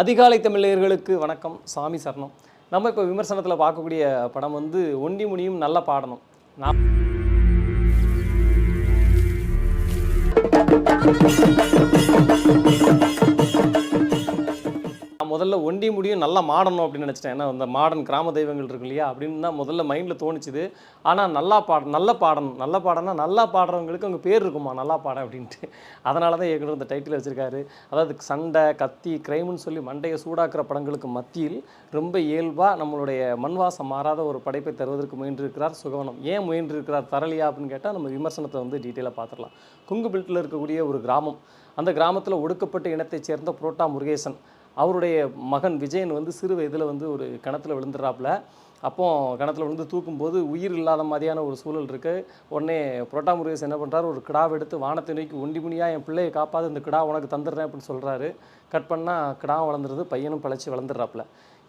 அதிகாலை தமிழர்களுக்கு வணக்கம். சாமி சரணம். நம்ம இப்போ விமர்சனத்தில் பார்க்கக்கூடிய படம் வந்து ஒண்டி முனியும் நல்ல பாடணும். நான் முதல்ல ஒண்டி முடியும் நல்லா மாடணும் அப்படின்னு நினச்சிட்டேன். ஏன்னா அந்த மாடர்ன் கிராம தெய்வங்கள் இருக்கு இல்லையா? அப்படின்னு தான் முதல்ல மைண்டில் தோணுச்சுது. ஆனால் நல்லா பாட நல்ல பாடணும். நல்ல பாடம்னா நல்லா பாடுறவங்களுக்கு அவங்க பேர் இருக்குமா? நல்லா பாட அப்படின்ட்டு. அதனால தான் இயக்குனர் இந்த டைட்டில் வச்சிருக்காரு. அதாவது சண்டை கத்தி கிரைம்னு சொல்லி மண்டையை சூடாக்குற படங்களுக்கு மத்தியில் ரொம்ப இயல்பாக நம்மளுடைய மண்வாசம் மாறாத ஒரு படைப்பை தருவதற்கு முயன்றிருக்கிறார் சுகவனம். ஏன் முயன்றிருக்கிறார் தரலையா அப்படின்னு கேட்டால் நம்ம விமர்சனத்தை வந்து டீட்டெயிலாக பார்த்துடலாம் குங்குபில்ட்டில் இருக்கக்கூடிய ஒரு கிராமம். அந்த கிராமத்தில் ஒடுக்கப்பட்ட இனத்தைச் சேர்ந்த புரோட்டா முருகேசன். அவருடைய மகன் விஜயன் வந்து சிறு வயதில் வந்து ஒரு கிணத்துல விழுந்துடுறாப்புல. அப்போ கிணத்துல விழுந்து தூக்கும்போது உயிர் இல்லாத மாதிரியான ஒரு சூழல் இருக்குது உடனே புரோட்டா முருகேசன் என்ன பண்ணுறாரு ஒரு கிடாவை எடுத்து வானத்தை நோக்கி ஒண்டி முனியாக என் பிள்ளையை காப்பாது இந்த கிடா உனக்கு தந்துடுறேன் அப்படின்னு சொல்கிறாரு கட் பண்ணால் கிடா வளர்ந்துருது பையனும் பழச்சி வளர்ந்துடுறாப்புல.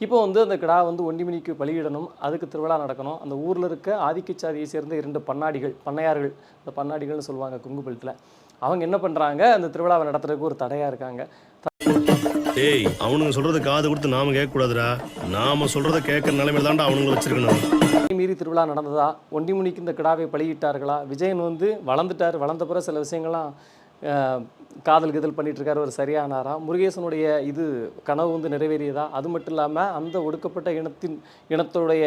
இப்போ வந்து அந்த கிடா வந்து ஒண்டிமணிக்கு பலியிடணும். அதுக்கு திருவிழா நடக்கணும். அந்த ஊரில் இருக்க ஆதிக்கச்சாதியை சேர்ந்த இரண்டு பண்ணாடிகள் பண்ணையார்கள் இந்த பண்ணாடிகள்னு சொல்லுவாங்க குங்குபலத்தில் அவங்க என்ன பண்ணுறாங்க அந்த திருவிழாவை நடத்துறதுக்கு ஒரு தடையாக இருக்காங்க. டேய் அவனுங்க சொல்றத காது கொடுத்து நாம கேட்க கூடாதுடா நாம சொல்றத கேட்கற நிலைமையில தான்டா அவனுங்களை வச்சிருக்கணும் மீறி திருவிழா நடந்ததா? ஒண்டிமுனிக்கு இந்த கிடாவை பழகிட்டார்களா விஜயன் வந்து வளர்ந்துட்டார். வளர்ந்த பிற சில விஷயங்கள்லாம் காதல் கிதல் பண்ணிட்டு இருக்காரு ஒரு சரியானாரா? முருகேசனுடைய இது கனவு வந்து நிறைவேறியதா? அது மட்டும் இல்லாமல் அந்த ஒடுக்கப்பட்ட இனத்தின் இனத்துடைய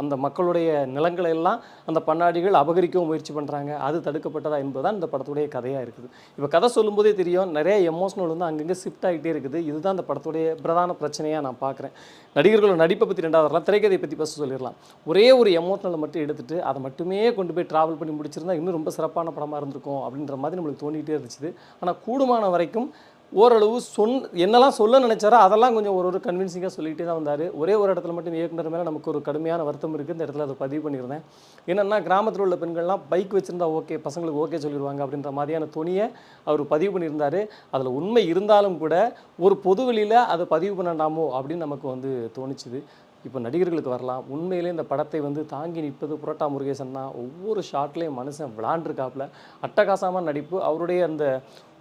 அந்த மக்களுடைய நிலங்களை எல்லாம் அந்த பண்ணாடிகள் அபகரிக்கவும் முயற்சி பண்ணுறாங்க அது தடுக்கப்பட்டதா என்பதுதான் இந்த படத்துடைய கதையாக இருக்குது. இப்போ கதை சொல்லும்போதே தெரியும் நிறைய எமோஷனல் வந்து அங்கங்கே ஷிஃப்ட் ஆகிட்டே இருக்குது. இதுதான் அந்த படத்துடைய பிரதான பிரச்சனையாக நான் பார்க்குறேன் நடிகர்களோட நடிப்பை பற்றி ரெண்டாவது திரைக்கதையை பற்றி ஃபஸ்ட்டு சொல்லிடலாம். ஒரே ஒரு எமோஷனலை மட்டும் எடுத்துட்டு அதை மட்டுமே கொண்டு போய் ட்ராவல் பண்ணி முடிச்சிருந்தா இன்னும் ரொம்ப சிறப்பான படமாக இருந்திருக்கும் அப்படின்ற மாதிரி நம்மளுக்கு தோண்டிகிட்டே இருந்துச்சு. ஆனால் கூடுமான வரைக்கும் ஓரளவு சொன் என்னெல்லாம் சொல்ல நினச்சாரோ அதெல்லாம் கொஞ்சம் ஒரு ஒரு கன்வின்சிங்காக சொல்லிகிட்டே தான் வந்தார். ஒரே ஒரு இடத்துல மட்டும் இயக்குனர் மேலே நமக்கு ஒரு கடுமையான வருத்தம் இருக்குது இந்த இடத்துல அதை பதிவு பண்ணியிருந்தேன் என்னென்னா கிராமத்தில் உள்ள பெண்கள்லாம் பைக் வச்சுருந்தா ஓகே பசங்களுக்கு ஓகே சொல்லிடுவாங்க அப்படின்ற மாதிரியான துணியை அவர் பதிவு பண்ணியிருந்தார். அதில் உண்மை இருந்தாலும் கூட ஒரு பொது வெளியில் அதை பதிவு பண்ணண்டாமோ அப்படின்னு நமக்கு வந்து தோணுச்சுது. இப்போ நடிகர்களுக்கு வரலாம். உண்மையிலே இந்த படத்தை வந்து தாங்கி நிற்பது புரோட்டா முருகேசன் தான். ஒவ்வொரு ஷாட்லேயும் மனுஷன் விளாண்டுருக்காப்புல அட்டகாசமான நடிப்பு அவருடைய அந்த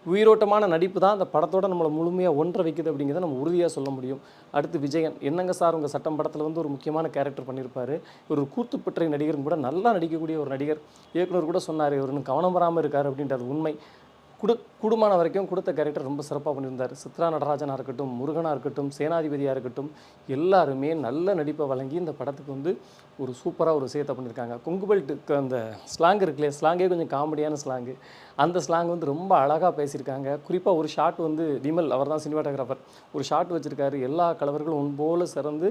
உயிரோட்டமான நடிப்பு தான் அந்த படத்தோட நம்மளை முழுமையாக ஒன்றை வைக்குது அப்படிங்கிறத நம்ம உறுதியாக சொல்ல முடியும். அடுத்து விஜயன். என்னங்க சார் உங்கள் சட்டம் படத்தில் வந்து ஒரு முக்கியமான கேரக்டர் பண்ணியிருப்பார் ஒரு கூத்துப்பற்றை நடிகரும் கூட நல்லா நடிக்கக்கூடிய ஒரு நடிகர். இயக்குனர் கூட சொன்னார் இவர் கவனம் வராமல் இருக்கார் அப்படின்றது உண்மை. குடு குடும்பமான வரைக்கும் கொடுத்த கேரக்டர் ரொம்ப சிறப்பாக பண்ணியிருந்தார். சித்ரா நடராஜனாக இருக்கட்டும் முருகனாக இருக்கட்டும் சேனாதிபதியாக இருக்கட்டும் எல்லாருமே நல்ல நடிப்பை வழங்கி இந்த படத்துக்கு வந்து ஒரு சூப்பராக ஒரு விஷயத்தை பண்ணியிருக்காங்க. குங்குபெல்ட்டுக்கு அந்த ஸ்லாங் இருக்குல்லையே ஸ்லாங்கே கொஞ்சம் காமெடியான ஸ்லாங்கு அந்த ஸ்லாங் வந்து ரொம்ப அழகாக பேசியிருக்காங்க. குறிப்பாக ஒரு ஷாட் வந்து விமல் அவர் தான் சினிமாட்டோகிராஃபர் ஒரு ஷாட் வச்சுருக்காரு. எல்லா கலவர்களும் ஒன்போல சிறந்து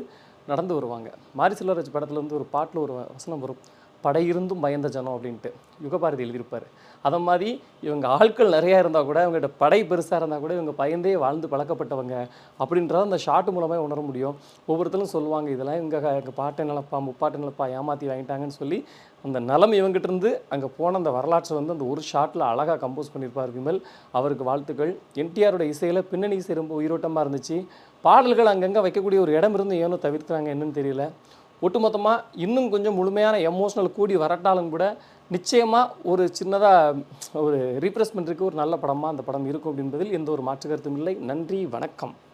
நடந்து வருவாங்க. மாரி செல்வராஜ் படத்தில் வந்து ஒரு பாட்டில் ஒரு வசனம் வரும். படை இருந்தும் பயந்த ஜனம் அப்படின்ட்டு யுகபாரதி எழுதியிருப்பார். அதை மாதிரி இவங்க ஆட்கள் நிறையா இருந்தால் கூட இவங்ககிட்ட படை பெருசாக இருந்தால் கூட இவங்க பயந்தே வாழ்ந்து பழக்கப்பட்டவங்க அப்படின்றத அந்த ஷாட் மூலமாக உணர முடியும். ஒவ்வொருத்தரும் சொல்லுவாங்க இதெல்லாம் இங்கே எங்கள் பாட்டை நிலப்பா முப்பாட்டை நிலப்பா ஏமாற்றி வாங்கிட்டாங்கன்னு சொல்லி அந்த நலம் இவங்ககிட்ட இருந்து அங்கே போன அந்த வரலாற்றை வந்து அந்த ஒரு ஷாட்டில் அழகாக கம்போஸ் பண்ணியிருப்பார் விமல். அவருக்கு வாழ்த்துக்கள். என்டிஆரோட இசையில் பின்னணி இசை ரொம்ப உயிரோட்டமாக இருந்துச்சு. பாடல்கள் அங்கங்கே வைக்கக்கூடிய ஒரு இடம் இருந்து ஏனோ தவிர்க்கிறாங்க என்னன்னு தெரியல. ஒட்டுமொத்தமாக இன்னும் கொஞ்சம் முழுமையான எமோஷனல் கூடி வரட்டாலும் கூட நிச்சயமாக ஒரு சின்னதாக ஒரு ரீப்ரெஸ்மெண்ட்டுக்கு ஒரு நல்ல படமாக அந்த படம் இருக்கும் அப்படின்பதில் எந்த ஒரு மாற்று கருத்தும் இல்லை. நன்றி வணக்கம்.